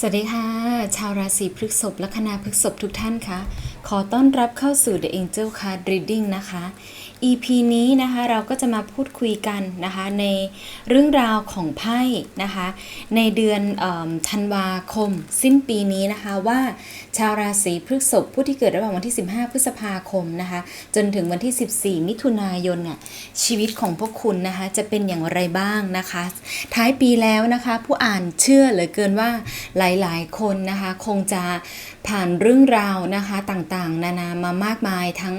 สวัสดีค่ะ ชาวราศีพฤษภลัคนาพฤษภทุกท่านคะ ขอต้อนรับเข้าสู่ The Angel Card Reading นะคะ EP นี้นะคะเราก็จะมาพูดคุยกันนะคะในเรื่องราวของไพ่นะคะในเดือนเอธันวาคม สิ้นปีนี้นะคะว่าชาวราศีพฤษภผู้ที่เกิดระหว่างวันที่ 15 พฤษภาคมนะคะจนถึงวันที่ 14 มิถุนายนเนี่ยชีวิตของพวกคุณนะคะจะเป็นอย่างไรบ้างนะคะ ท้ายปีแล้วนะคะผู้อ่านเชื่อเหลือเกินว่าหลายๆ คนนะคะคงจะผ่านเรื่องราวนะคะต่างๆ นานามามากมายทั้ง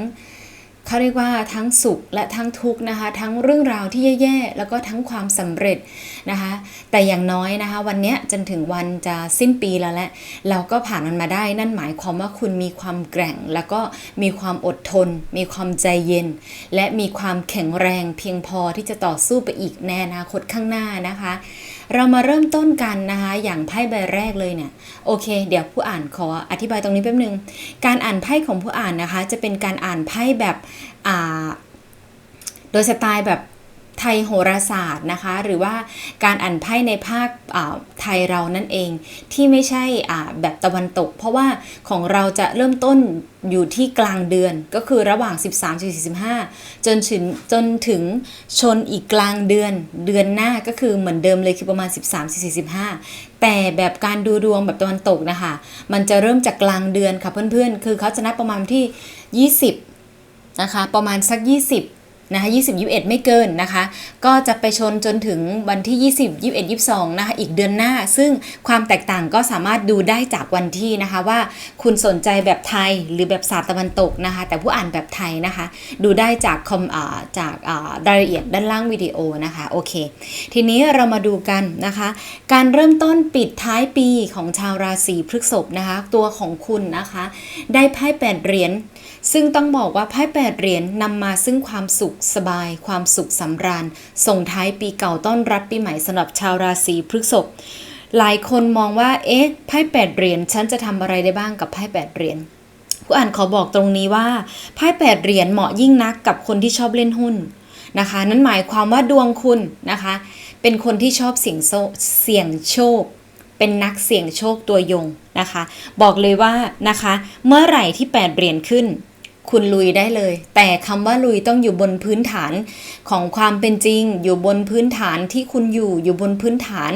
เขาเรียกว่าทั้งสุขและทั้งทุกข์นะคะ ทั้งเรื่องราวที่แย่ๆแล้วก็ทั้งความสำเร็จนะคะ แต่อย่างน้อยนะคะ วันนี้จนถึงวันจะสิ้นปีแล้วแหละเราก็ผ่านมันมาได้นั่นหมายความว่าคุณมีความแกร่ง แล้วก็มีความอดทน มีความใจเย็น และมีความแข็งแรงเพียงพอที่จะต่อสู้ไปอีกในอนาคตข้างหน้านะคะ เรามาเริ่มต้นกันนะคะ อย่างไพ่ใบแรกเลยเนี่ย โอเค เดี๋ยวผู้อ่านขออธิบายตรงนี้แป๊บนึง การอ่านไพ่ของผู้อ่านนะคะ จะเป็นการอ่านไพ่แบบอ่าโดยสไตล์แบบ ไทยโหราศาสตร์นะคะ หรือว่าการอ่านไพ่ในภาคไทยเรานั่นเองที่ไม่ใช่แบบตะวันตก เพราะว่าของเราจะเริ่มต้นอยู่ที่กลางเดือนก็คือระหว่าง 13 45 จนถึงจนถึงชนอีกกลางเดือนเดือนหน้าก็คือเหมือนเดิมเลยคือประมาณ 13 45 แต่แบบการดูดวงแบบตะวันตกนะคะ มันจะเริ่มจากกลางเดือนค่ะเพื่อนๆ คือเขาจะนับประมาณที่ 20 นะคะ ประมาณสัก 20 นะคะ20 21 ไม่เกินนะคะ ก็จะไปชนจนถึงวันที่ 20 21 22 นะคะ อีกเดือนหน้า ซึ่งความแตกต่างก็สามารถดูได้จากวันที่นะคะว่าคุณสนใจแบบไทยหรือแบบศาสตร์ตะวันตกนะคะ แต่ผู้อ่านแบบไทยนะคะ ดูได้จากคอมอ่าจากอ่ารายละเอียดด้านล่างวิดีโอนะคะ โอเค ทีนี้เรามาดูกันนะคะ การเริ่มต้นปิดท้ายปีของชาวราศีพฤษภนะคะ ตัวของคุณนะคะ ได้ไพ่แปดเหรียญ ซึ่งต้องบอกว่าไพ่แปดเหรียญนำมาซึ่งความสุขสบาย ความสุขสำราญ ส่งท้ายปีเก่าต้อนรับปีใหม่สำหรับชาวราศีพฤษภหลายคนมองว่า เอ๊ะ ไพ่แปดเหรียญ ฉันจะทำอะไรได้บ้างกับไพ่แปดเหรียญผู้อ่านขอบอกตรงนี้ว่า ไพ่แปดเหรียญเหมาะยิ่งนักกับคนที่ชอบเล่นหุ้นนะคะ นั่นหมายความว่าดวงคุณนะคะ เป็นคนที่ชอบเสี่ยงโชคเสี่ยงโชค เป็นนักเสี่ยงโชคตัวยงนะคะ บอกเลยว่านะคะ เมื่อไหร่ที่8เหรียญขึ้น คุณลุยได้เลย แต่คำว่าลุยต้องอยู่บนพื้นฐานของความเป็นจริง อยู่บนพื้นฐานที่คุณอยู่อยู่บนพื้นฐาน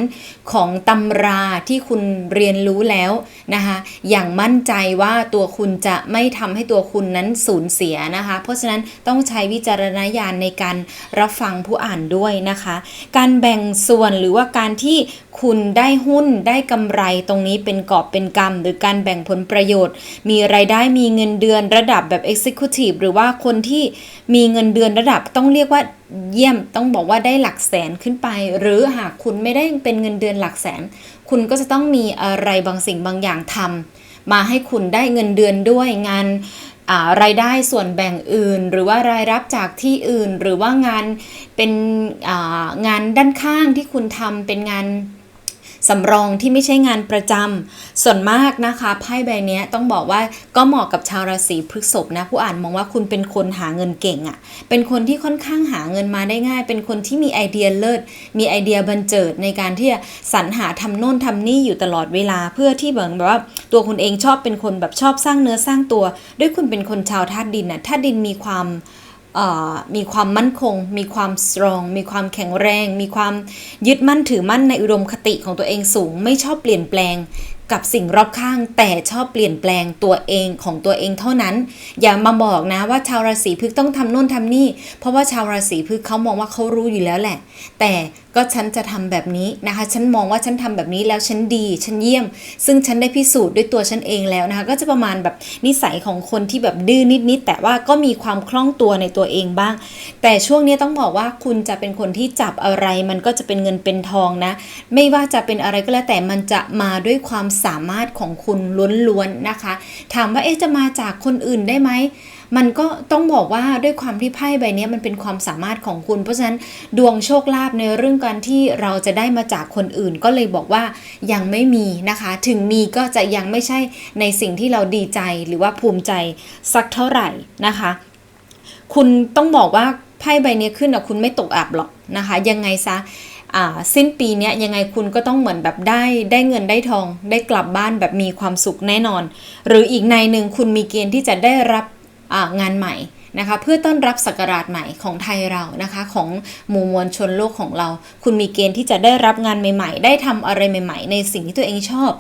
ของตำราที่คุณเรียนรู้แล้วนะคะอย่างมั่นใจว่าตัวคุณจะไม่ทำให้ตัวคุณนั้นสูญเสียนะคะ เพราะฉะนั้นต้องใช้วิจารณญาณในการรับฟังผู้อ่านด้วยนะคะ การแบ่งส่วนหรือว่าการที่ คุณได้หุ้นได้กำไรตรงนี้เป็นกอบเป็นกำหรือการแบ่งผลประโยชน์ มีรายได้มีเงินเดือนระดับแบบ Executive หรือว่าคนที่มีเงินเดือนระดับต้องเรียกว่าเยี่ยมต้องบอกว่าได้หลักแสนขึ้นไป หรือหากคุณไม่ได้เป็นเงินเดือนหลักแสน คุณก็จะต้องมีอะไรบางสิ่งบางอย่างทำมาให้คุณได้เงินเดือนด้วยงานารายได้ส่วนแบ่งอื่น หรือว่ารายรับจากที่อื่น หรือว่างานเป็นางานด้านข้างที่คุณทำเป็นงาน สำรองที่ไม่ใช่งานประจำส่วนมากนะคะไพ่ใบนี้ต้องบอกว่าก็เหมาะกับชาวราศีพฤษภนะผู้อ่านมองว่าคุณเป็นคนหาเงินเก่งอะ่ะเป็นคนที่ค่อนข้างหาเงินมาได้ง่าย เป็นคนที่มีไอเดียเลิศมีไอเดียบันเจิดในการที่จะสรรหาทำโน่นทำนี่อยู่ตลอดเวลาเพื่อที่แบบว่าตัวคุณเองชอบเป็นคนแบบชอบสร้างเนื้อสร้างตัว ด้วยคุณเป็นคนชาวธาตุดินน่ะธาตุดินมีความ มีความมั่นคง มีความสตรอง มีความแข็งแรง มีความยึดมั่นถือมั่นในอุดมคติของตัวเองสูง ไม่ชอบเปลี่ยนแปลง กับสิ่งรอบข้าง แต่ชอบเปลี่ยนแปลงตัวเองของตัวเองเท่านั้น อย่ามาบอกนะว่าชาวราศีพฤกษ์ต้องทำโน่นทำนี่ เพราะว่าชาวราศีพฤกษ์เขามองว่าเขารู้อยู่แล้วแหละ แต่ก็ฉันจะทำแบบนี้นะคะ ฉันมองว่าฉันทำแบบนี้แล้วฉันดี ฉันเยี่ยม ซึ่งฉันได้พิสูจน์ด้วยตัวฉันเองแล้วนะคะ ก็จะประมาณแบบนิสัยของคนที่แบบดื้อนิดๆแต่ว่าก็มีความคล่องตัวในตัวเองบ้าง แต่ช่วงนี้ต้องบอกว่าคุณจะเป็นคนที่จับอะไร มันก็จะเป็นเงินเป็นทองนะ ไม่ว่าจะเป็นอะไรก็แล้วแต่มันจะมาด้วยความสามารถของคุณล้วนๆนะคะ ถามว่าเอ๊ะจะมาจากคนอื่นได้ไหมมันก็ต้องบอกว่าด้วยความที่ไพ่ใบนี้มันเป็นความสามารถของคุณ เพราะฉะนั้นดวงโชคลาภในเรื่องการที่เราจะได้มาจากคนอื่น ก็เลยบอกว่ายังไม่มีนะคะ ถึงมีก็จะยังไม่ใช่ในสิ่งที่เราดีใจหรือว่าภูมิใจสักเท่าไหร่นะคะ คุณต้องบอกว่าไพ่ใบนี้ขึ้นอะคุณไม่ตกอับหรอกนะคะ ยังไงซะ สิ้นปีเนี้ยยังไงคุณก็ต้องเหมือนแบบได้ได้เงินได้ทอง ได้กลับบ้านแบบมีความสุขแน่นอน หรืออีกในหนึ่งคุณมีเกณฑ์ที่จะได้รับงานใหม่ นะคะเพื่อต้อนรับศักราชใหม่ของไทยเรานะคะของหมู่มวลชนโลกของเรา คุณมีเกณฑ์ที่จะได้รับงานใหม่ ๆ ได้ทำอะไรใหม่ ๆ ในสิ่งที่ตัวเองชอบ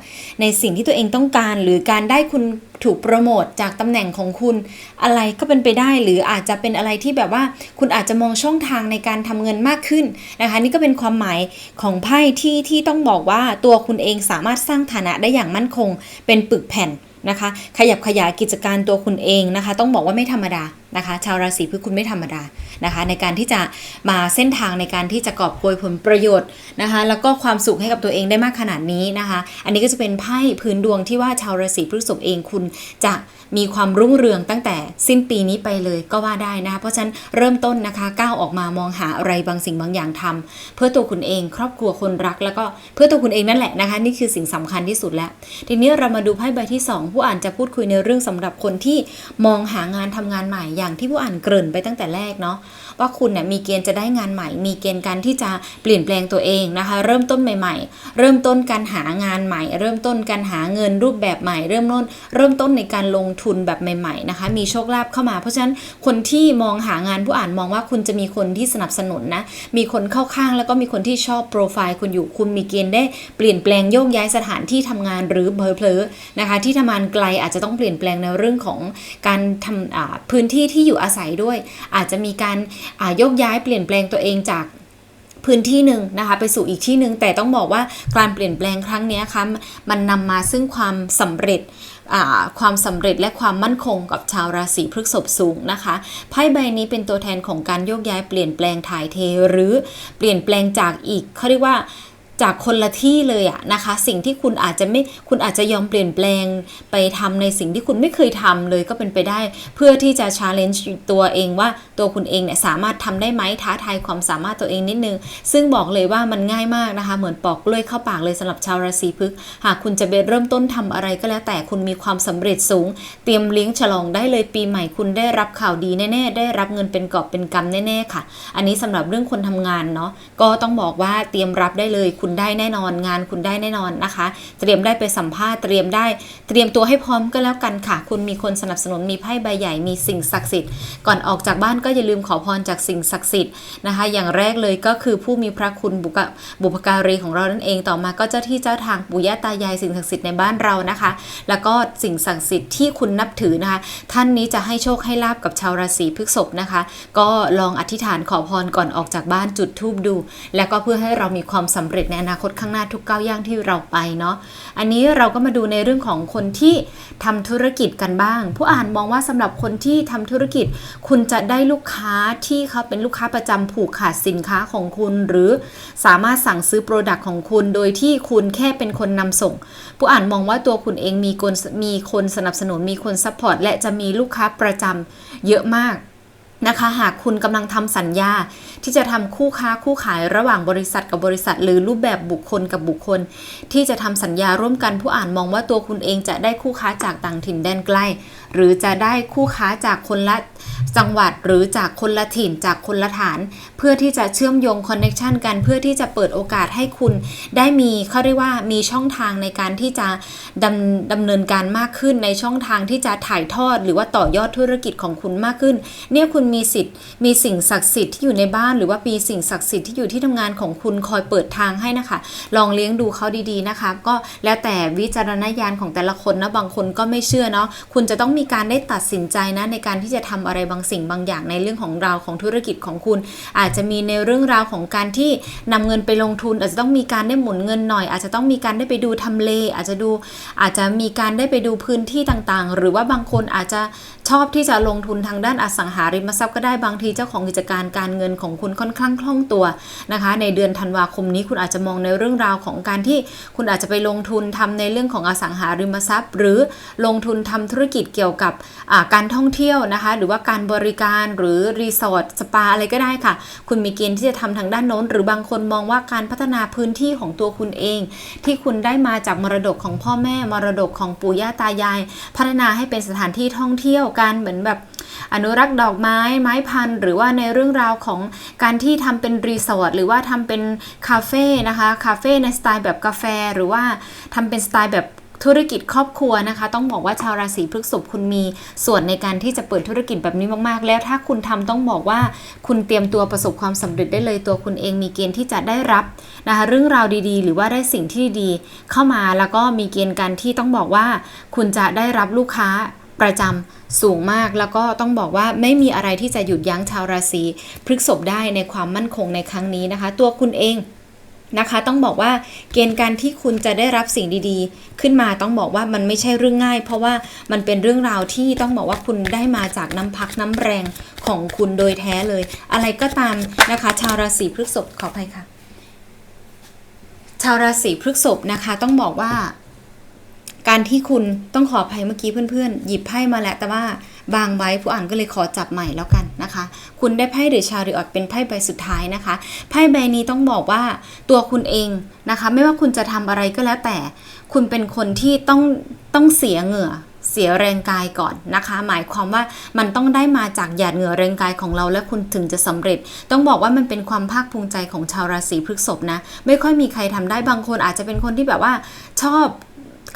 ในสิ่งที่ตัวเองต้องการ หรือการได้คุณถูกโปรโมทจากตำแหน่งของคุณ อะไรก็เป็นไปได้หรืออาจจะเป็นอะไรที่แบบว่าคุณอาจจะมองช่องทางในการทำเงินมากขึ้นนะคะนี่ก็เป็นความหมายของไพ่ที่ที่ต้องบอกว่าตัวคุณเองสามารถสร้างฐานะได้อย่างมั่นคง เป็นปึกแผ่นนะคะ ขยับขยายกิจการตัวคุณเองนะคะ ต้องบอกว่าไม่ธรรมดา นะคะ ชาวราศีพฤษคุณไม่ธรรมดานะคะ ในการที่จะมาเส้นทางในการที่จะกอบโกยผลประโยชน์นะคะ แล้วก็ความสุขให้กับตัวเองได้มากขนาดนี้นะคะ อันนี้ก็จะเป็นไพ่พื้นดวงที่ว่าชาวราศีพฤษภเองคุณจะมีความรุ่งเรืองตั้งแต่สิ้นปีนี้ไปเลยก็ว่าได้นะคะเพราะฉะนั้นเริ่มต้นนะคะก้าวออกมามองหาอะไรบางสิ่งบางอย่างทำเพื่อตัวคุณเองครอบครัวคนรัก แล้วก็เพื่อตัวคุณเองนั่นแหละนะคะ นี่คือสิ่งสำคัญที่สุดแล้ว ทีนี้เรามาดูไพ่ใบที่ 2 ผู้อ่านจะพูดคุยในเรื่องสำหรับคนที่มองหางานทำงานใหม่อย่างที่ผู้อ่านเกริ่นไปตั้งแต่แรกเนาะว่าคุณเนี่ยมีเกณฑ์จะได้งานใหม่ มีเกณฑ์การที่จะเปลี่ยนแปลงตัวเองนะคะ เริ่มต้นใหม่ๆ เริ่มต้นการหางานใหม่ เริ่มต้นการหาเงินรูปแบบใหม่ เริ่มต้นเริ่มต้นในการลงทุนแบบใหม่ๆนะคะ มีโชคลาภเข้ามา เพราะฉะนั้นคนที่มองหางานผู้อ่านมองว่าคุณจะมีคนที่สนับสนุนนะ มีคนเข้าข้างแล้วก็มีคนที่ชอบโปรไฟล์คุณอยู่ คุณมีเกณฑ์ได้เปลี่ยนแปลงโยกย้ายสถานที่ทำงานหรือเพลอๆนะคะ ที่ทำงานไกลอาจจะต้องเปลี่ยนแปลงในเรื่องของการทำพื้นที่ที่อยู่อาศัยด้วย อาจจะมีการาโยกย้ายเปลี่ยนแปลงตัวเองจากพื้นที่หนึ่งนะคะไปสู่อีกที่หนึ่งแต่ต้องบอกว่าการเปลี่ยนแปลงครั้งนี้คะมันนำมาซึ่งความสำเร็จความสำเร็จและความมั่นคงกับชาวราศีพฤษภสูงนะคะไพ่ใบนี้เป็นตัวแทนของการโยกย้ายเปลี่ยนแปลงถ่ายเทหรือเปลี่ยนแปลงจากอีกเขาเรียกว่า จากคนละที่เลยอะนะคะ สิ่งที่คุณอาจจะไม่คุณอาจจะยอมเปลี่ยนแปลงไปทำในสิ่งที่คุณไม่เคยทำเลยก็เป็นไปได้ เพื่อที่จะ challenge ตัวเองว่าตัวคุณเองเนี่ยสามารถทำได้ไหมท้าทายความสามารถตัวเองนิดนึง ซึ่งบอกเลยว่ามันง่ายมากนะคะ เหมือนปอกกล้วยเข้าปากเลยสำหรับชาวราศีพฤษภหากคุณจะไปเริ่มต้นทำอะไรก็แล้วแต่คุณมีความสำเร็จสูง เตรียมเลี้ยงฉลองได้เลยปีใหม่คุณได้รับข่าวดีแน่ๆได้รับเงินเป็นกอบเป็นกำแน่ๆค่ะ อันนี้สำหรับเรื่องคนทำงานเนาะก็ต้องบอกว่าเตรียมรับได้เลยคุณได้แน่นอน งานคุณได้แน่นอนนะคะ เตรียมได้ไปสัมภาษณ์เตรียมได้ เตรียมตัวให้พร้อมก็แล้วกันค่ะ คุณมีคนสนับสนุนมีไพ่ใบใหญ่มีสิ่งศักดิ์สิทธิ์ก่อนออกจากบ้านก็อย่าลืมขอพรจากสิ่งศักดิ์สิทธิ์นะคะ อย่างแรกเลยก็คือผู้มีพระคุณบุกบุพการีของเรานั่นเองต่อมาก็เจ้าที่เจ้าทางปู่ย่าตายายสิ่งศักดิ์สิทธิ์ในบ้านเรานะคะ แล้วก็สิ่งศักดิ์สิทธิ์ที่คุณนับถือนะคะ ท่านนี้จะให้โชคให้ลาบกับชาวราศีพฤษภนะคะ ก็ลองอธิษฐานขอพรก่อนออกจากบ้านจุดธูปดู แล้วก็เพื่อให้เรามีความสำเร็จในอนาคตข้างหน้าทุกก้าวย่างที่เราไปเนาะอันนี้เราก็มาดูในเรื่องของคนที่ทำธุรกิจกันบ้าง ผู้อ่านมองว่าสำหรับคนที่ทำธุรกิจ คุณจะได้ลูกค้าที่เขาเป็นลูกค้าประจำผูกขาดสินค้าของคุณ หรือสามารถสั่งซื้อโปรดักต์ของคุณ โดยที่คุณแค่เป็นคนนำส่ง ผู้อ่านมองว่าตัวคุณเองมีคนมีคนสนับสนุนมีคนซัพพอร์ตและจะมีลูกค้าประจำเยอะมาก นะคะ หากคุณกำลังทำสัญญาที่จะทำคู่ค้าคู่ขายระหว่างบริษัทกับบริษัท หรือรูปแบบบุคคลกับบุคคล ที่จะทำสัญญาร่วมกันผู้อ่านมองว่าตัวคุณเองจะได้คู่ค้าจากต่างถิ่นแดนใกล้ หรือจะได้คู่ค้าจากคนละจังหวัดหรือจากคนละถิ่นจากคนละฐาน เพื่อที่จะเชื่อมโยงคอนเน็ชันกันเพื่อที่จะเปิดโอกาสให้คุณ ได้มีเขาเรียกว่ามีช่องทางในการที่จะดำดำเนินการมากขึ้นในช่องทางที่จะถ่ายทอด หรือว่าต่อยอดธุรกิจของคุณมากขึ้น เนี่ยคุณมีสิทธิ์ มีสิ่งศักดิ์สิทธิ์ที่อยู่ในบ้าน หรือว่ามีสิ่งศักดิ์สิทธิ์ที่อยู่ที่ทำงานของคุณคอยเปิดทางให้นะคะ ลองเลี้ยงดูเขาดีๆนะคะ ก็แล้วแต่วิจารณญาณของแต่ละคนนะบางคนก็ไม่เชื่อเนาะคุณจะต้องมีีการได้ตัดสินใจนะในการที่จะทำอะไรบางสิ่งบางอย่างในเรื่องของราวของธุรกิจของคุณ อาจจะมีในเรื่องราวของการที่นำเงินไปลงทุน อาจจะต้องมีการได้หมุนเงินหน่อย อาจจะต้องมีการได้ไปดูทำเล อาจจะดูอาจจะมีการได้ไปดูพื้นที่ต่างๆ หรือว่าบางคนอาจจะชอบที่จะลงทุนทางด้านอสังหาริมทรัพย์ก็ได้บางทีเจ้าของกิจการการเงินของคุณค่อนข้างคล่องตัวนะคะ ในเดือนธันวาคมนี้คุณอาจจะมองในเรื่องราวของการที่คุณอาจจะไปลงทุนทำในเรื่องของอสังหาริมทรัพย์ หรือลงทุนทำธุรกิจเกี่ยวกับการท่องเที่ยวนะคะ หรือว่าการบริการหรือรีสอร์ทสปาอะไรก็ได้ค่ะ คุณมีเกณฑ์ที่จะทำทางด้านโน้น หรือบางคนมองว่าการพัฒนาพื้นที่ของตัวคุณเอง ที่คุณได้มาจากมรดกของพ่อแม่ มรดกของปู่ย่าตายาย พัฒนาให้เป็นสถานที่ท่องเที่ยวการเหมือนแบบอนุรักษ์ดอกไม้ไม้พันธุ์หรือว่าในเรื่องราวของการที่ทำเป็นรีสอร์ทหรือว่าทำเป็นคาเฟ่นะคะคาเฟ่ในสไตล์แบบกาแฟหรือว่าทำเป็นสไตล์แบบ ธุรกิจครอบครัวนะคะ ต้องบอกว่าชาวราศีพฤษภคุณมีส่วนในการที่จะเปิดธุรกิจแบบนี้มากๆ แล้วถ้าคุณทำต้องบอกว่าคุณเตรียมตัวประสบความสำเร็จได้เลยตัวคุณเองมีเกณฑ์ที่จะได้รับนะคะเรื่องราวดีๆ หรือว่าได้สิ่งที่ดีเข้ามาแล้วก็มีเกณฑ์การที่ต้องบอกว่า คุณจะได้รับลูกค้าประจำสูงมากแล้วก็ต้องบอกว่าไม่มีอะไรที่จะหยุดยั้งชาวราศีพฤษภได้ในความมั่นคงในครั้งนี้นะคะ ตัวคุณเอง นะคะ ต้องบอกว่าเกณฑ์การที่คุณจะได้รับสิ่งดีๆ ขึ้นมาต้องบอกว่ามันไม่ใช่เรื่องง่าย เพราะว่ามันเป็นเรื่องราวที่ต้องบอกว่าคุณได้มาจากน้ำพักน้ำแรงของคุณโดยแท้เลย อะไรก็ตามนะคะ ชาวราศีพฤษภขออภัยค่ะ ชาวราศีพฤษภนะคะ ต้องบอกว่า การที่คุณต้องขออภัยเมื่อกี้เพื่อนๆ หยิบไพ่มาแล้วแต่ว่า บางใบผู้อ่านก็เลยขอจับใหม่แล้วกันนะคะ คุณได้ไพ่เดอะชาริออตเป็นไพ่ใบสุดท้ายนะคะไพ่ใบนี้ต้องบอกว่าตัวคุณเองนะคะ ไม่ว่าคุณจะทำอะไรก็แล้วแต่ คุณเป็นคนที่ต้องต้องเสียเหงื่อเสียแรงกายก่อนนะคะ หมายความว่ามันต้องได้มาจากหยาดเหงื่อแรงกายของเราและคุณถึงจะสำเร็จ ต้องบอกว่ามันเป็นความภาคภูมิใจของชาวราศีพฤษภนะ ไม่ค่อยมีใครทำได้บางคนอาจจะเป็นคนที่แบบว่าชอบ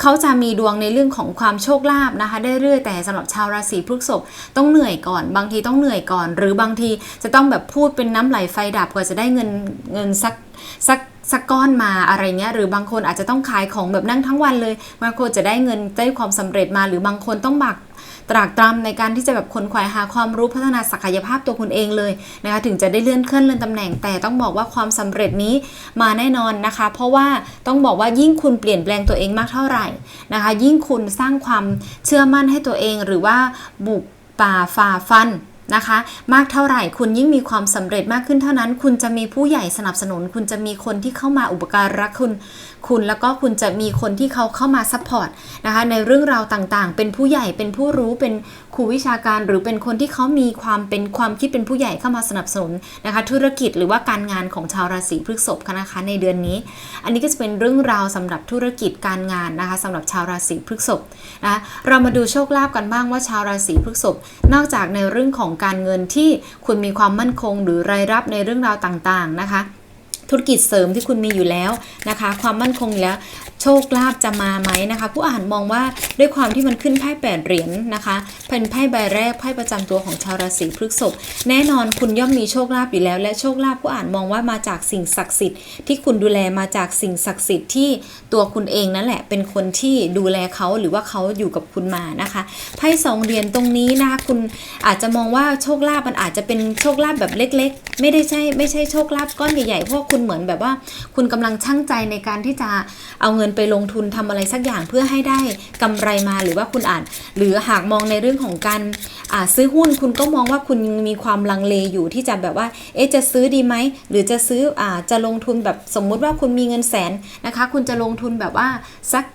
เขาจะมีดวงในเรื่องของความโชคลาภนะคะ ได้เรื่อยแต่สำหรับชาวราศีพฤษภต้องเหนื่อยก่อน บางทีต้องเหนื่อยก่อน หรือบางทีจะต้องแบบพูดเป็นน้ำไหลไฟดับกว่าจะได้เงินเงินสักสักสักก้อนมาอะไรเงี้ยหรือบางคนอาจจะต้องขายของแบบนั่งทั้งวันเลยบางคนจะได้เงินได้ความสำเร็จมา หรือบางคนต้องบัก ตรากตรำในการที่จะแบบคนควาหาความรู้พัฒนาศักยภาพตัวคุณเองเลยนะคะถึงจะได้เลื่อนขั้นเลื่อนตำแหน่ง แต่ต้องบอกว่าความสำเร็จนี้มาแน่นอนนะคะ เพราะว่าต้องบอกว่ายิ่งคุณเปลี่ยนแปลงตัวเองมากเท่าไหร่นะคะ ยิ่งคุณสร้างความเชื่อมั่นให้ตัวเองหรือว่าบุกป่าฝ่าฟัน นะคะ มากเท่าไหร่คุณยิ่งมีความสำเร็จมากขึ้นเท่านั้น คุณจะมีผู้ใหญ่สนับสนุน คุณจะมีคนที่เข้ามาอุปการะคุณ คุณแล้วก็คุณจะมีคนที่เขาเข้ามาซัพพอร์ตนะคะในเรื่องราวต่างๆ เป็นผู้ใหญ่เป็นผู้รู้เป็นครูวิชาการ หรือเป็นคนที่เขามีความเป็นความคิดเป็นผู้ใหญ่เข้ามาสนับสนุนนะคะ ธุรกิจหรือว่าการงานของชาวราศีพฤษภนะคะในเดือนนี้ อันนี้ก็จะเป็นเรื่องราวสำหรับธุรกิจการงานนะคะสำหรับชาวราศีพฤษภนะเรามาดูโชคลาภกันบ้างว่าชาวราศีพฤษภนอกจากในเรื่องของการเงินที่คุณมีความมั่นคงหรือรายรับในเรื่องราวต่างๆนะคะ ธุรกิจเสริมที่คุณมีอยู่แล้วนะคะ ความมั่นคงแล้วโชคลาภจะมาไหมนะคะ ผู้อ่านมองว่าด้วยความที่มันขึ้นไพ่แปดเหรียญนะคะเป็นไพ่ใบแรกไพ่ประจำตัวของชาวราศีพฤษภแน่นอนคุณย่อมมีโชคลาภอยู่แล้ว และโชคลาภผู้อ่านมองว่ามาจากสิ่งศักดิ์สิทธิ์ที่คุณดูแลมาจากสิ่งศักดิ์สิทธิ์ที่ตัวคุณเองนั่นแหละ เป็นคนที่ดูแลเขาหรือว่าเขาอยู่กับคุณมานะคะไพ่สองเหรียญตรงนี้นะคะคุณอาจจะมองว่าโชคลาภมันอาจจะเป็นโชคลาภแบบเล็ก ๆ ไม่ได้ใช่ไม่ใช่โชคลาภก้อนใหญ่ๆเพราะคุณุณเหมือนแบบว่า คุณกำลังชั่งใจในการที่จะเอาเงินไปลงทุนทำอะไรสักอย่างเพื่อให้ได้กำไรมาหรือว่าคุณอาจหรือหากมองในเรื่องของการซื้อหุ้นคุณก็มองว่าคุณมีความลังเลอยู่ที่จะแบบว่า เอ๊ะจะซื้อดีไหมหรือจะซื้ออจะลงทุนแบบสมมุติว่าคุณมีเงินแสนนะคะ คุณจะลงทุนแบบว่าสัก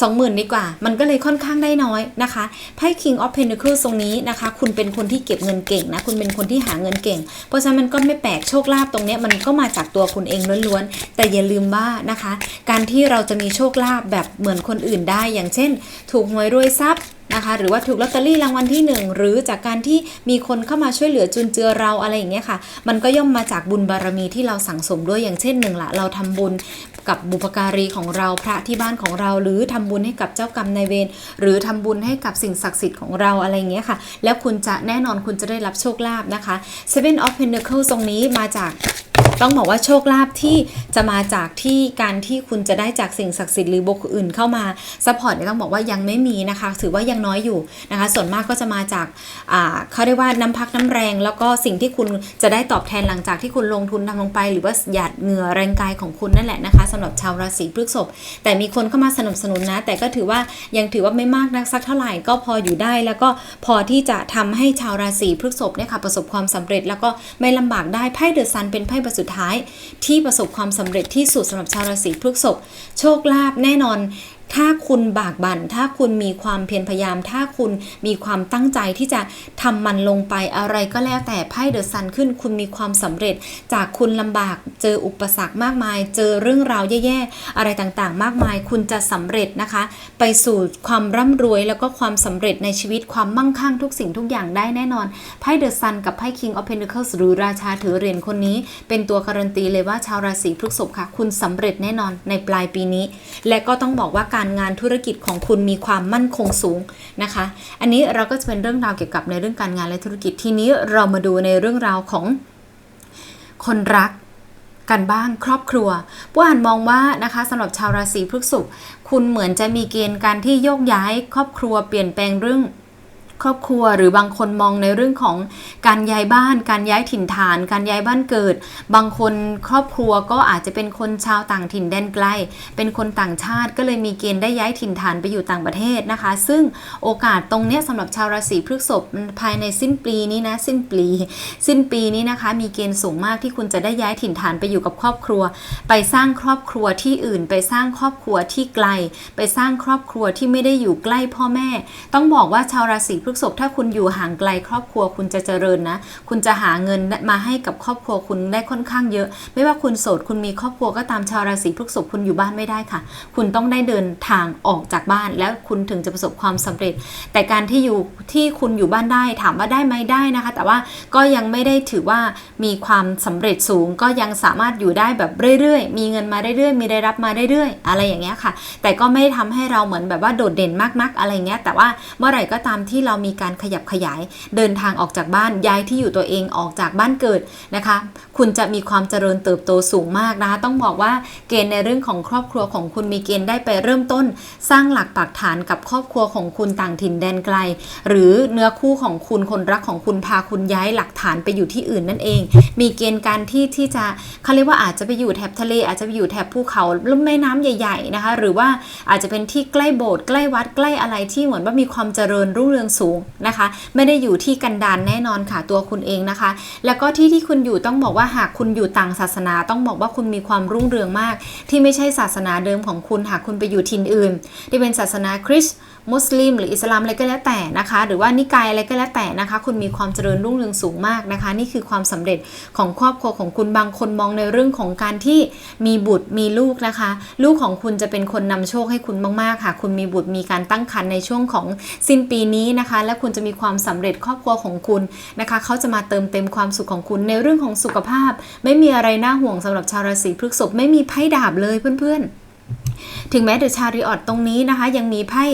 สองหมื่นดีกว่า มันก็เลยค่อนข้างได้น้อยนะคะไพ่ King of Pentacles ตรงนี้นะคะ คุณเป็นคนที่เก็บเงินเก่งนะ คุณเป็นคนที่หาเงินเก่ง เพราะฉะนั้นมันก็ไม่แปลกโชคลาภตรงนี้มันก็มาจากตัวคุณเองล้วนๆ แต่อย่าลืมว่านะคะ การที่เราจะมีโชคลาภแบบเหมือนคนอื่นได้ อย่างเช่น ถูกหวยรวยทรัพย์นะคะหรือว่าถูกลอตเตอรี่รางวัลที่หนึ่งหรือจากการที่มีคนเข้ามาช่วยเหลือจุนเจือเราอะไรอย่างเงี้ยค่ะ มันก็ย่อมมาจากบุญบารมีที่เราสั่งสมด้วยอย่างเช่นหนึ่งละเราทำบุญ กับบุพการีของเราพระที่บ้านของเรา หรือทำบุญให้กับเจ้ากรรมนายเวรหรือทำบุญให้กับสิ่งศักดิ์สิทธิ์ของเราอะไรเงี้ยค่ะ แล้วคุณจะแน่นอนคุณจะได้รับโชคลาภนะคะ Seven of Pentacles ตรงนี้มาจาก ต้องบอกว่าโชคลาภที่จะมาจากที่การที่คุณจะได้จากสิ่งศักดิ์สิทธิ์หรือบุคคลอื่นเข้ามาซัพพอร์ตเนี่ยต้องบอกว่ายังไม่มีนะคะ ถือว่ายังน้อยอยู่นะคะ ส่วนมากก็จะมาจากอ่าเขาเรียกว่าน้ำพักน้ำแรง แล้วก็สิ่งที่คุณจะได้ตอบแทนหลังจากที่คุณลงทุนทำลงไป หรือว่าหยาดเหงื่อแรงกายของคุณนั่นแหละนะคะสำหรับชาวราศีพฤษภแต่มีคนเข้ามาสนับสนุนนะ แต่ก็ถือว่ายังถือว่าไม่มากนักสักเท่าไหร่ก็พออยู่ได้ แล้วก็พอที่จะทำให้ชาวราศีพฤษภเนี่ยค่ะประสบความสำเร็จ แล้วก็ไม่ลำบากได้ไพ่เดอะซันเป็นไพ่ใบสุดท้าย ที่ประสบความสำเร็จที่สุดสำหรับชาวราศีพฤษภโชคลาภแน่นอน ถ้าคุณบากบั่น ถ้าคุณมีความเพียรพยายาม ถ้าคุณมีความตั้งใจที่จะทำมันลงไปอะไรก็แล้วแต่ไพ่เดอะซันขึ้น คุณมีความสำเร็จ จากคุณลำบาก เจออุปสรรคมากมาย เจอเรื่องราวแย่ๆ อะไรต่างๆ มากมาย คุณจะสำเร็จนะคะ ไปสู่ความร่ำรวยแล้วก็ความสำเร็จในชีวิต ความมั่งคั่งทุกสิ่งทุกอย่างได้แน่นอน ไพ่เดอะซันกับไพ่ King of Pentacles หรือราชาถือเหรียญคนนี้ เป็นตัวการันตีเลยว่าชาวราศีพฤษภค่ะ คุณสำเร็จแน่นอนในปลายปีนี้ และก็ต้องบอกว่าการการงานธุรกิจของคุณมีความมั่นคงสูงนะคะ อันนี้เราก็จะเป็นเรื่องราวเกี่ยวกับในเรื่องการงานและธุรกิจ ทีนี้เรามาดูในเรื่องราวของคนรักกันบ้างครอบครัวผู้อ่านมองว่านะคะสำหรับชาวราศีพฤษภคุณเหมือนจะมีเกณฑ์การที่โยกย้ายครอบครัวเปลี่ยนแปลงเรื่อง ครอบครัว หรือบางคนมองในเรื่องของการย้ายบ้าน การย้ายถิ่นฐาน การย้ายบ้านเกิด บางคนครอบครัวก็อาจจะเป็นคนชาวต่างถิ่นแดนไกล เป็นคนต่างชาติก็เลยมีเกณฑ์ได้ย้ายถิ่นฐานไปอยู่ต่างประเทศนะคะ ซึ่งโอกาสตรงนี้สำหรับชาวราศีพฤษภภายในสิ้นปีนี้นะสิ้นปี สิ้นปีนี้นะคะ มีเกณฑ์สูงมากที่คุณจะได้ย้ายถิ่นฐานไปอยู่กับครอบครัว ไปสร้างครอบครัวที่อื่น ไปสร้างครอบครัวที่ไกล ไปสร้างครอบครัวที่ไม่ได้อยู่ใกล้พ่อแม่ ต้องบอกว่าชาวราศีพฤษภถ้าคุณอยู่ห่างไกลครอบครัวคุณจะเจริญนะ คุณจะหาเงินมาให้กับครอบครัวคุณได้ค่อนข้างเยอะ ไม่ว่าคุณโสดคุณมีครอบครัวก็ตามชาวราศีพฤษภคุณอยู่บ้านไม่ได้ค่ะ คุณต้องได้เดินทางออกจากบ้าน แล้วคุณถึงจะประสบความสำเร็จ แต่การที่อยู่ที่คุณอยู่บ้านได้ถามว่าได้ไหมได้นะคะ แต่ว่าก็ยังไม่ได้ถือว่ามีความสำเร็จสูง ก็ยังสามารถอยู่ได้แบบเรื่อยๆ มีเงินมาเรื่อยๆ มีได้รับมาเรื่อยๆ อะไรอย่างเงี้ยค่ะ แต่ก็ไม่ได้ทำให้เราเหมือนแบบว่าโดดเด่นมากๆอะไรเงี้ย แต่ว่าเมื่อไหร่ก็ตามที่เรามีการขยับขยายเดินทางออกจากบ้านย้ายที่อยู่ตัวเองออกจากบ้านเกิดนะคะ คุณจะมีความเจริญเติบโตสูงมากนะคะ ต้องบอกว่าเกณฑ์ในเรื่องของครอบครัวของคุณมีเกณฑ์ได้ไปเริ่มต้น สร้างหลักปักฐานกับครอบครัวของคุณต่างถิ่นแดนไกล หรือเนื้อคู่ของคุณคนรักของคุณพาคุณย้ายหลักฐานไปอยู่ที่อื่นนั่นเอง มีเกณฑ์การที่ที่จะเขาเรียกว่าอาจจะไปอยู่แถบทะเลอาจจะไปอยู่แถบภูเขาลุ่มแม่น้ำใหญ่ ๆนะคะ หรือว่าอาจจะเป็นที่ใกล้โบสถ์ใกล้วัดใกล้อะไรที่เหมือนว่ามีความเจริญรุ่งเรืองสูงนะคะ ไม่ได้อยู่ที่กันดารแน่นอนค่ะตัวคุณเองนะคะ แล้วก็ที่ที่คุณอยู่ต้องบอกว่าหากคุณอยู่ต่างศาสนา ต้องบอกว่าคุณมีความรุ่งเรืองมาก ที่ไม่ใช่ศาสนาเดิมของคุณหากคุณไปอยู่ถิ่นอื่น ที่เป็นศาสนาคริสต์มุสลิม หรืออิสลามอะไรก็แล้วแต่นะคะ หรือว่านิกายอะไรก็แล้วแต่นะคะ คุณมีความเจริญรุ่งเรืองสูงมากนะคะ นี่คือความสำเร็จของครอบครัวของคุณบางคนมองในเรื่องของการที่มีบุตรมีลูกนะคะ ลูกของคุณจะเป็นคนนำโชคให้คุณมากๆค่ะ คุณมีบุตรมีการตั้งครรภ์ในช่วงของสิ้นปีนี้นะคะและคุณจะมีความสำเร็จครอบครัวของคุณนะคะ เขาจะมาเติมเต็มความสุขของคุณในเรื่องของสุขภาพ ไม่มีอะไรน่าห่วงสำหรับชาวราศีพฤษภไม่มีไพ่ดาบเลยเพื่อนๆ ถึงแม้เดอะชาริออตตรงนี้นะคะ ยังมีไพ่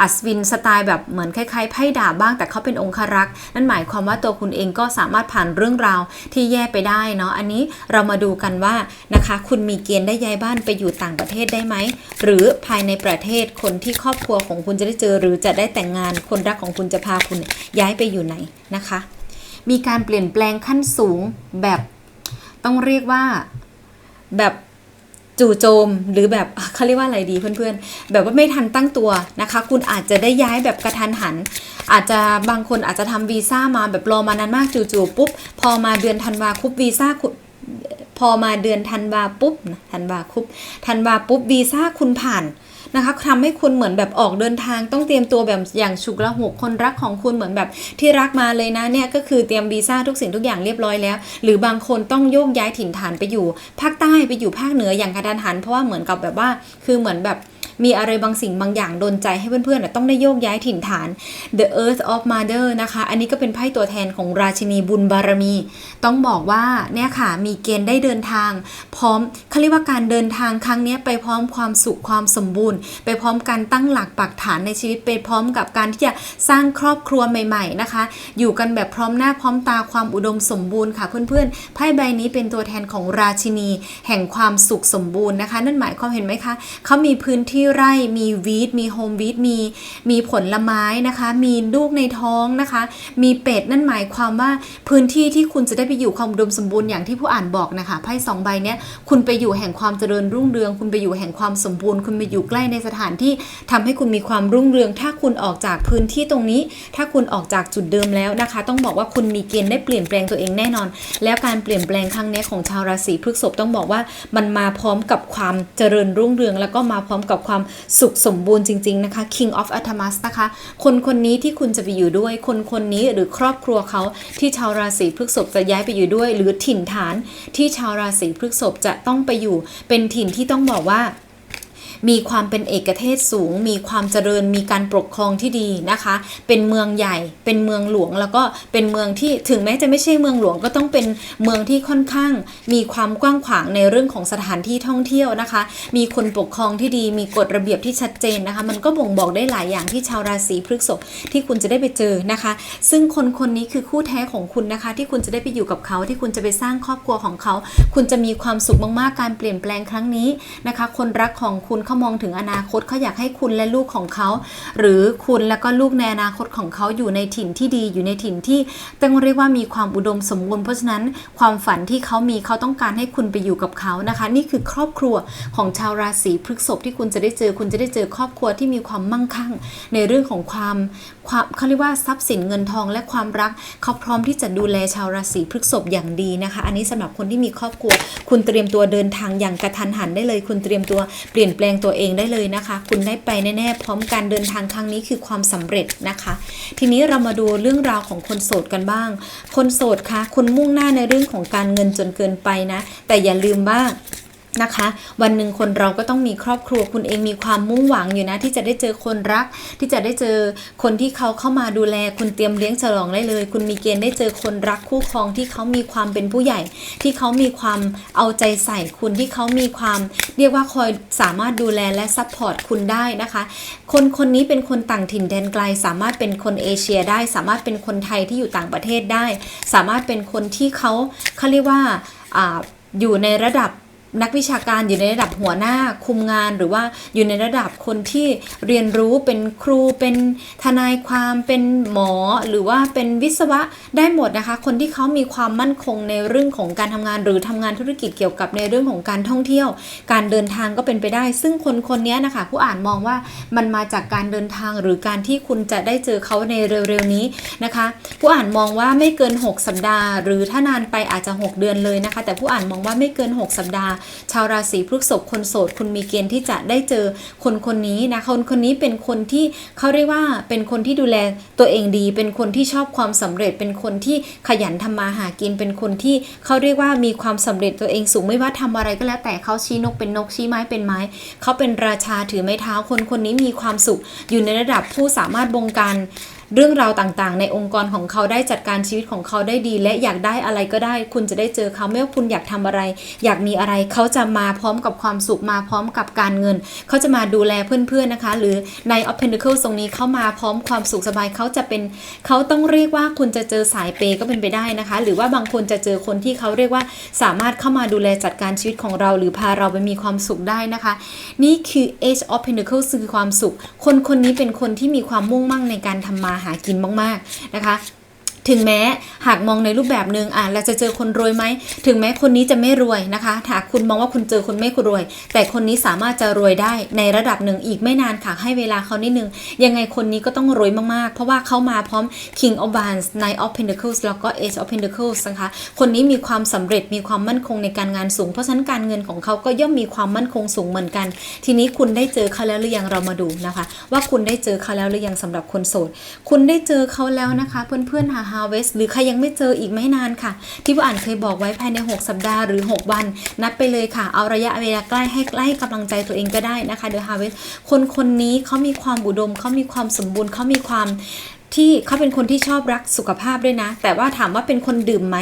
อัศวินสไตล์แบบเหมือนคล้ายๆไพ่ดาบบ้างแต่เขาเป็นองครักษ์นั่นหมายความว่าตัวคุณเองก็สามารถผ่านเรื่องราวที่แย่ไปได้เนาะอันนี้เรามาดูกันว่านะคะ คุณมีเกณฑ์ได้ย้ายบ้านไปอยู่ต่างประเทศได้ไหมหรือภายในประเทศคนที่ครอบครัวของคุณจะได้เจอ หรือจะได้แต่งงานคนรักของคุณจะพาคุณย้ายไปอยู่ไหนนะคะ มีการเปลี่ยนแปลงขั้นสูงแบบต้องเรียกว่าแบบ จู่โจมหรือแบบเขาเรียกว่าอะไรดีเพื่อนๆ แบบว่าไม่ทันตั้งตัวนะคะ คุณอาจจะได้ย้ายแบบกระทันหัน อาจจะบางคนอาจจะทำวีซ่ามาแบบรอมานานมากจู่ๆปุ๊บ พอมาเดือนธันวาคุบวีซ่าพอมาเดือนธันวาปุ๊บธันวาคุบธันวาปุ๊บวีซ่าคุณผ่าน นะคะทำให้คุณเหมือนแบบออกเดินทางต้องเตรียมตัวแบบอย่างฉุกละหุกคนรักของคุณเหมือนแบบที่รักมาเลยนะเนี่ยก็คือเตรียมวีซ่าทุกสิ่งทุกอย่างเรียบร้อยแล้ว หรือบางคนต้องโยกย้ายถิ่นฐานไปอยู่ ภาคใต้ไปอยู่ภาคเหนืออย่างกระดานหัน เพราะว่าเหมือนกับแบบว่าคือเหมือนแบบ มีอะไรบางสิ่งบางอย่างโดนใจให้เพื่อนๆต้องได้โยกย้ายถิ่นฐาน The Earth of Mother นะคะ อันนี้ก็เป็นไพ่ตัวแทนของราชินีบุญบารมี ต้องบอกว่าเนี่ยค่ะมีเกณฑ์ได้เดินทาง พร้อมเขาเรียกว่าการเดินทางครั้งนี้ไปพร้อมความสุขความสมบูรณ์ ไปพร้อมการตั้งหลักปักฐานในชีวิตไปพร้อมกับการที่จะสร้างครอบครัวใหม่ ๆนะคะ อยู่กันแบบพร้อมหน้าพร้อมตาความอุดมสมบูรณ์ค่ะเพื่อนๆไพ่ใบนี้เป็นตัวแทนของราชินี แห่งความสุขสมบูรณ์นะคะ นั่นหมายความเห็นไหมคะเขามีพื้นที่ไร่มีวีดมีโฮมวีดมีมีผลไม้นะคะ มีลูกในท้องนะคะ มีเป็ดนั่นหมายความว่าพื้นที่ที่คุณจะได้ไปอยู่ความอุดมสมบูรณ์อย่างที่ผู้อ่านบอกนะคะไพ่สองใบเนี้ยคุณไปอยู่แห่งความเจริญรุ่งเรือง คุณไปอยู่แห่งความสมบูรณ์ คุณไปอยู่ใกล้ในสถานที่ทำให้คุณมีความรุ่งเรือง ถ้าคุณออกจากพื้นที่ตรงนี้ ถ้าคุณออกจากจุดเดิมแล้วนะคะ ต้องบอกว่าคุณมีเกณฑ์ได้เปลี่ยนแปลงตัวเองแน่นอน แล้วการเปลี่ยนแปลงครั้งนี้ของชาวราศีพฤษภต้องบอกว่ามันมาพร้อมกับความเจริญรุ่งเรือง แล้วก็มาพร้อมกับความความสุขสมบูรณ์จริง ๆ นะคะ King of a t a m a s นะคะ คนคนนี้ที่คุณจะไปอยู่ด้วย คนคนนี้หรือครอบครัวเขาที่ชาวราศีพฤษภจะย้ายไปอยู่ด้วย หรือถิ่นฐานที่ชาวราศีพฤษภจะต้องไปอยู่ เป็นถิ่นที่ต้องบอกว่า มีความเป็นเอกเทศสูง มีความเจริญมีการปกครองที่ดีนะคะ เป็นเมืองใหญ่ เป็นเมืองหลวงแล้วก็เป็นเมืองที่ถึงแม้จะไม่ใช่เมืองหลวงก็ต้องเป็นเมืองที่ค่อนข้าง มีความกว้างขวางในเรื่องของสถานที่ท่องเที่ยวนะคะ มีคนปกครองที่ดี มีกฎระเบียบที่ชัดเจนนะคะ มันก็บ่งบอกได้หลายอย่างที่ชาวราศีพฤษภที่คุณจะได้ไปเจอนะคะ ซึ่งคนคนนี้คือคู่แท้ของคุณนะคะ ที่คุณจะได้ไปอยู่กับเขาที่คุณจะไปสร้างครอบครัวของเขา คุณจะมีความสุขมากๆการเปลี่ยนแปลงครั้งนี้นะคะ คนรักของคุณเขามองถึงอนาคตเขาอยากให้คุณและลูกของเขา หรือคุณแล้วก็ลูกในอนาคตของเขาอยู่ในถิ่นที่ดีอยู่ในถิ่นที่ต้องเรียกว่ามีความอุดมสมบูรณ์เพราะฉะนั้นความฝันที่เขามีเขาต้องการให้คุณไปอยู่กับเขานะคะ นี่คือครอบครัวของชาวราศีพฤษภที่คุณจะได้เจอ คุณจะได้เจอครอบครัวที่มีความมั่งคั่ง ในเรื่องของความความเขาเรียกว่าทรัพย์สินเงินทองและความรักเขาพร้อมที่จะดูแลชาวราศีพฤษภอย่างดีนะคะ อันนี้สำหรับคนที่มีครอบครัว คุณเตรียมตัวเดินทางอย่างกระทันหันได้เลย คุณเตรียมตัวเปลี่ยนแปลงตัวเองได้เลยนะคะ คุณได้ไปแน่ๆพร้อมการเดินทางครั้งนี้คือความสำเร็จนะคะ ทีนี้เรามาดูเรื่องราวของคนโสดกันบ้าง คนโสดคะคุณมุ่งหน้าในเรื่องของการเงินจนเกินไปนะ แต่อย่าลืมว่า นะคะ วันหนึ่งคนเราก็ต้องมีครอบครัวคุณเองมีความมุ่งหวังอยู่นะ ที่จะได้เจอคนรัก ที่จะได้เจอคนที่เขาเข้ามาดูแล คุณเตรียมเลี้ยงฉลองได้เลย คุณมีเกณฑ์ได้เจอคนรักคู่ครองที่เขามีความเป็นผู้ใหญ่ ที่เขามีความเอาใจใส่คุณที่เขามีความ เรียกว่าคอยสามารถดูแลและซัพพอร์ตคุณได้นะคะ คนคนนี้เป็นคนต่างถิ่นแดนไกล สามารถเป็นคนเอเชียได้ สามารถเป็นคนไทยที่อยู่ต่างประเทศได้ สามารถเป็นคนที่เขาเขาเรียกว่าออยู่ในระดับ นักวิชาการอยู่ในระดับหัวหน้าคุมงาน หรือว่าอยู่ในระดับคนที่เรียนรู้เป็นครูเป็นทนายความเป็นหมอ หรือว่าเป็นวิศวะได้หมดนะคะ คนที่เขามีความมั่นคงในเรื่องของการทำงาน หรือทำงานธุรกิจเกี่ยวกับในเรื่องของการท่องเที่ยว การเดินทางก็เป็นไปได้ ซึ่งคนคนนี้นะคะผู้อ่านมองว่ามันมาจากการเดินทางหรือการที่คุณจะได้เจอเขาในเร็วๆนี้นะคะ ผู้อ่านมองว่าไม่เกิน 6 สัปดาห์ หรือถ้านานไปอาจจะ 6 เดือนเลยนะคะ แต่ผู้อ่านมองว่าไม่เกิน 6 สัปดาห์ชาวราศีพฤษภคนโสดคุณมีเกณฑ์ที่จะได้เจอคนคนนี้นะคนคนนี้เป็นคนที่เขาเรียกว่าเป็นคนที่ดูแลตัวเองดี เป็นคนที่ชอบความสำเร็จ เป็นคนที่ขยันทำมาหากิน เป็นคนที่เขาเรียกว่ามีความสำเร็จตัวเองสูงไม่ว่าทำอะไรก็แล้วแต่เขาชี้นกเป็นนกชี้ไม้เป็นไม้เขาเป็นราชาถือไม้เท้าคนคนนี้มีความสุขอยู่ในระดับผู้สามารถบงการ เรื่องราวต่างๆ ในองค์กรของเขาได้จัดการชีวิตของเขาได้ดี และอยากได้อะไรก็ได้ คุณจะได้เจอเขาไม่ว่าคุณอยากทำอะไร อยากมีอะไรเขาจะมาพร้อมกับความสุขมาพร้อมกับการเงิน เขาจะมาดูแลเพื่อนๆนะคะ หรือใน of Pentacles ตรงนี้เขามาพร้อมความสุขสบายเขาจะเป็นเขาต้องเรียกว่าคุณจะเจอสายเปย์ก็เป็นไปได้นะคะ หรือว่าบางคนจะเจอคนที่เขาเรียกว่าสามารถเข้ามาดูแลจัดการชีวิตของเรา หรือพาเราไปมีความสุขได้นะคะ นี่คือ Age of Pentacles คือความสุข คนคนนี้เป็นคนที่มีความมุ่งมั่นในการทำมาหากินมากๆนะคะ ถึงแม้หากมองในรูปแบบหนึ่งอะเราจะเจอคนรวยไหม ถึงแม้คนนี้จะไม่รวยนะคะถ้าคุณมองว่าคุณเจอคนไม่รวย แต่คนนี้สามารถจะรวยได้ในระดับหนึ่งอีกไม่นานค่ะให้เวลาเขานิดนึง ยังไงคนนี้ก็ต้องรวยมากๆ เพราะว่าเขามาพร้อม King of Wands Knight of Pentacles แล้วก็ Ace of Pentacles นะคะ คนนี้มีความสำเร็จมีความมั่นคงในการงานสูง เพราะฉะนั้นการเงินของเขาก็ย่อมมีความมั่นคงสูงเหมือนกัน ทีนี้คุณได้เจอเขาแล้วหรือยังเรามาดูนะคะ ว่าคุณได้เจอเขาแล้วหรือยังสำหรับคนโสด คุณได้เจอเขาแล้วนะคะ เพื่อนๆหา Harvest หรือใครยังไม่เจออีกไม่นานค่ะ ที่ผู้อ่านเคยบอกไว้ภายใน 6 สัปดาห์หรือ 6 วัน นัดไปเลยค่ะ เอาระยะเวลาใกล้ให้ใกล้กำลังใจตัวเองก็ได้นะคะ The Harvest คนคนนี้เขามีความอุดมเขามีความสมบูรณ์เขามีความ ที่เขาเป็นคนที่ชอบรักสุขภาพด้วยนะ แต่ว่าถามว่าเป็นคนดื่มไหม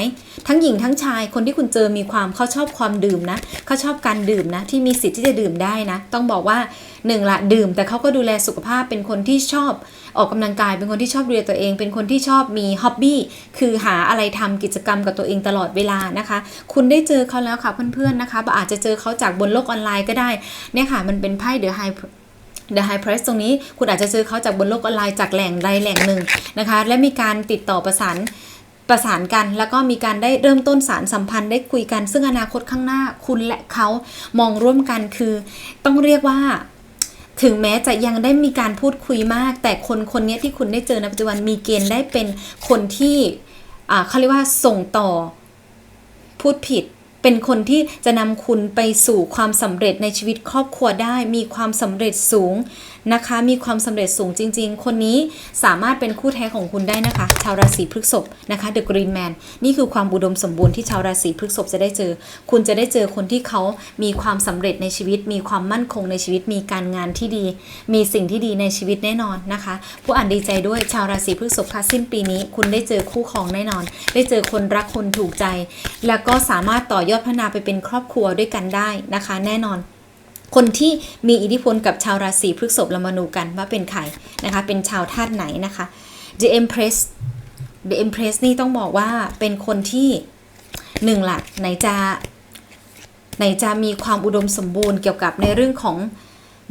ทั้งหญิงทั้งชายคนที่คุณเจอมีความเขาชอบความดื่มนะเขาชอบการดื่มนะ ที่มีสิทธิ์ที่จะดื่มได้นะ ต้องบอกว่าหนึ่งละดื่ม แต่เขาก็ดูแลสุขภาพเป็นคนที่ชอบออกกำลังกายเป็นคนที่ชอบดูแลตัวเอง เป็นคนที่ชอบมีฮ็อบบี้คือหาอะไรทำกิจกรรมกับตัวเองตลอดเวลานะคะ คุณได้เจอเขาแล้วค่ะเพื่อนๆนะคะอาจจะเจอเขาจากบนโลกออนไลน์ก็ได้เนี่ยค่ะมันเป็นไพ่เดอะไฮ The High Price ตรงนี้คุณอาจจะซื้อเขาจากบนโลกออนไลน์จากแหล่งใดแหล่งหนึ่งนะคะ และมีการติดต่อประสานประสานกันแล้วก็มีการได้เริ่มต้นสารสัมพันธ์ได้คุยกัน ซึ่งอนาคตข้างหน้าคุณและเขามองร่วมกันคือ ต้องเรียกว่าถึงแม้จะยังได้มีการพูดคุยมาก แต่คนคนนี้ที่คุณได้เจอในปัจจุบันมีเกณฑ์ได้เป็นคนที่อ่าเขาเรียกว่าส่งต่อพูดผิด เป็นคนที่จะนำคุณไปสู่ความสำเร็จในชีวิตครอบครัวได้ มีความสำเร็จสูง นะคะ มีความสำเร็จสูงจริง ๆ คนนี้สามารถเป็นคู่แท้ของคุณได้นะคะ ชาวราศีพฤษภนะคะ The Green Man นี่คือความอุดมสมบูรณ์ที่ชาวราศีพฤษภจะได้เจอ คุณจะได้เจอคนที่เขามีความสำเร็จในชีวิต มีความมั่นคงในชีวิต มีการงานที่ดี มีสิ่งที่ดีในชีวิตแน่นอนนะคะ ผู้อ่านดีใจด้วยชาวราศีพฤษภค่ะสิ้นปีนี้ คุณได้เจอคู่ครองแน่นอน ได้เจอคนรักคนถูกใจ แล้วก็สามารถต่อยอดพัฒนาไปเป็นครอบครัวด้วยกันได้นะคะ แน่นอน คนที่มีอิทธิพลกับชาวราศีพฤษภเรามาดูกันว่าเป็นใครนะคะ เป็นชาวธาตุไหนนะคะ The Empress The Empress นี่ต้องบอกว่าเป็นคนที่หนึ่งหลักไหนจะไหนจะมีความอุดมสมบูรณ์เกี่ยวกับในเรื่องของ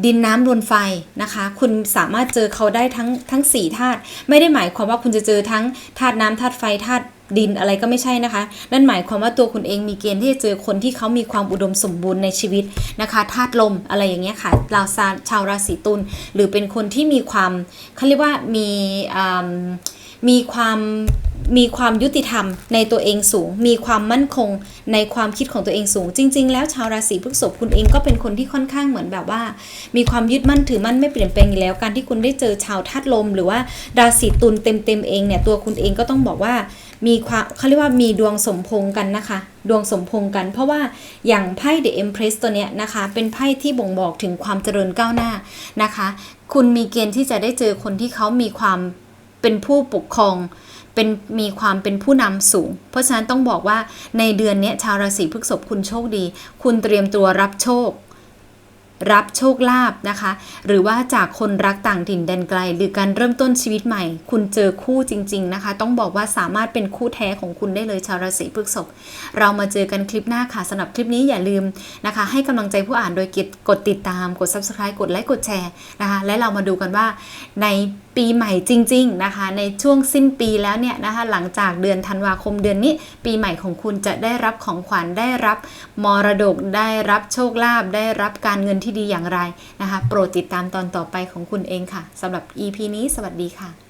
ดินน้ำลมไฟนะคะ คุณสามารถเจอเขาได้ทั้งทั้งสี่ธาตุไม่ได้หมายความว่าคุณจะเจอทั้งธาตุน้ำธาตุไฟธาตุ ดินอะไรก็ไม่ใช่นะคะ นั่นหมายความว่าตัวคุณเองมีเกณฑ์ที่จะเจอคนที่เขามีความอุดมสมบูรณ์ในชีวิตนะคะธาตุลมอะไรอย่างเงี้ยค่ะเราศาชาวราศีตุลหรือเป็นคนที่มีความเขาเรียกว่ามีอ่ามีความ มีความยุติธรรมในตัวเองสูง มีความมั่นคงในความคิดของตัวเองสูง จริง ๆ แล้วชาวราศีพฤษภคุณเองก็เป็นคนที่ค่อนข้างเหมือนแบบว่า มีความยึดมั่นถือมั่นไม่เปลี่ยนแปลงอยู่แล้ว การที่คุณได้เจอชาวธาตุลม หรือว่าราศีตุลเต็มๆเองเนี่ยตัวคุณเองก็ต้องบอกว่ามีความเขาเรียกว่ามีดวงสมพงกันนะคะ ดวงสมพงกัน เพราะว่าอย่างไพ่ The Empress ตัวเนี้ยนะคะ เป็นไพ่ที่บ่งบอกถึงความเจริญก้าวหน้านะคะ คุณมีเกณฑ์ที่จะได้เจอคนที่เขามีความ เป็นผู้ปกครองเป็นมีความเป็นผู้นำสูง เพราะฉะนั้นต้องบอกว่าในเดือนนี้ชาวราศีพฤษภคุณโชคดี คุณเตรียมตัวรับโชค รับโชคลาภนะคะ หรือว่าจากคนรักต่างถิ่นแดนไกล หรือการเริ่มต้นชีวิตใหม่ คุณเจอคู่จริง ๆนะคะ ต้องบอกว่าสามารถเป็นคู่แท้ของคุณได้เลยชาวราศีพฤษภเรามาเจอกันคลิปหน้าค่ะสำหรับคลิปนี้อย่าลืมนะคะ ให้กำลังใจผู้อ่านโดยกดติดตามกด subscribe กดไลค์กดแชร์นะคะ และเรามาดูกันว่าในปีใหม่จริง ๆ นะคะ ในช่วงสิ้นปีแล้วเนี่ยนะคะหลังจากเดือนธันวาคมเดือนนี้ ปีใหม่ของคุณจะได้รับของขวัญได้รับมรดกได้รับโชคลาภได้รับการเงินที่ดีอย่างไรนะคะ โปรดติดตามตอนต่อไปของคุณเองค่ะสำหรับ EP นี้สวัสดีค่ะ